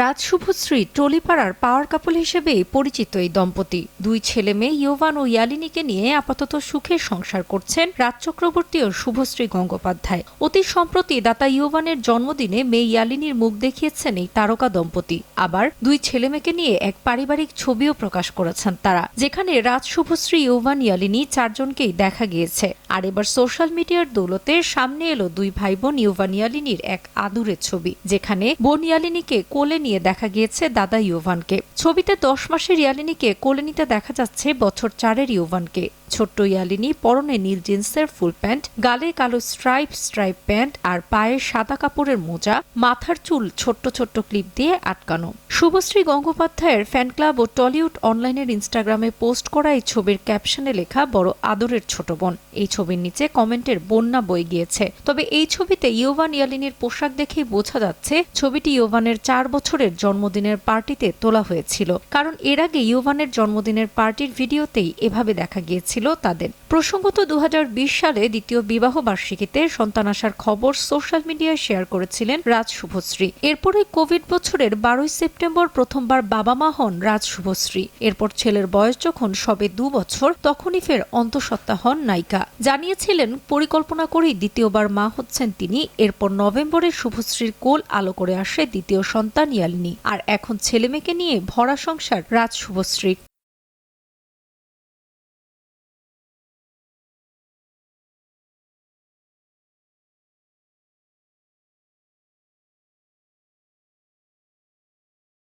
রাজ শুভশ্রী টলিপাড়ার পাওয়ার কাপল হিসেবেই পরিচিত এই দম্পতি। দুই ছেলে মেয়ে ইয়োভান ও ইয়ালিনীকে নিয়ে আপাতত সুখের সংসার করছেন রাজ চক্রবর্তী ও শুভশ্রী গঙ্গোপাধ্যায়। অতি সম্প্রতি দাতা ইয়োভানের জন্মদিনে মেয়ে ইয়ালিনীর মুখ দেখিয়েছেন এই তারকা দম্পতি। আবার দুই ছেলে মেয়েকে নিয়ে এক পারিবারিক ছবিও প্রকাশ করেছেন তারা, যেখানে রাজ শুভশ্রী ইয়োভান, ইয়ালিনী চারজনকেই দেখা গিয়েছে। আর এবার সোশ্যাল মিডিয়ার দৌলতে সামনে এলো দুই ভাই বোন ইয়োভান, ইয়ালিনীর এক আদুরের ছবি, যেখানে বোন ইয়ালিনীকে কোলে নিয়ে দেখা গিয়েছে দাদা ইউভানকে। ছবিতে দশ মাসের ইয়ালিনীকে কোলে নিতে দেখা যাচ্ছে বছর চারের ইয়োভানকে ছোট্ট ইয়ালিনী, পরনে নীল জিন্সের ফুল প্যান্ট, গালে কালো স্ট্রাইপ স্ট্রাইপ প্যান্ট আর পায়ে সাদা কাপড়ের মোজা, মাথার চুল ছোট্ট ছোট্ট ক্লিপ দিয়ে আটকানো। শুভশ্রী গঙ্গোপাধ্যায়ের ফ্যান ক্লাব ও টলিউড অনলাইনের ইনস্টাগ্রামে পোস্ট করা এই ছবির ক্যাপশনে লেখা, বড় আদরের ছোট বোন। এই ছবির নিচে কমেন্টের বন্যা বই গিয়েছে। তবে এই ছবিতে ইয়োভান ইয়ালিনীর পোশাক দেখেই বোঝা যাচ্ছে, ছবিটি ইয়োভানের চার বছরের জন্মদিনের পার্টিতে তোলা হয়েছিল। কারণ এর আগে ইয়োভানের জন্মদিনের পার্টির ভিডিওতেই এভাবে দেখা গিয়েছিল। তাদের। প্রসঙ্গত দু হাজার বিশ সালে দ্বিতীয় বিবাহ বার্ষিকীতে সন্তান আসার খবর সোশ্যাল মিডিয়ায় শেয়ার করেছিলেন রাজ শুভশ্রী। এরপরে কোভিড বছরের বারোই সেপ্টেম্বর প্রথমবার বাবা মা হন রাজ শুভশ্রী। এরপর ছেলের বয়স যখন সবে দু বছর, তখনই ফের অন্তঃসত্ত্বা হন নায়িকা। জানিয়েছিলেন, পরিকল্পনা করেই দ্বিতীয়বার মা হচ্ছেন তিনি। এরপর নভেম্বরে শুভশ্রীর কোল আলো করে আসে দ্বিতীয় সন্তান ইয়ালিনী। আর এখন ছেলেমেয়েকে নিয়ে ভরা সংসার রাজ শুভশ্রীর।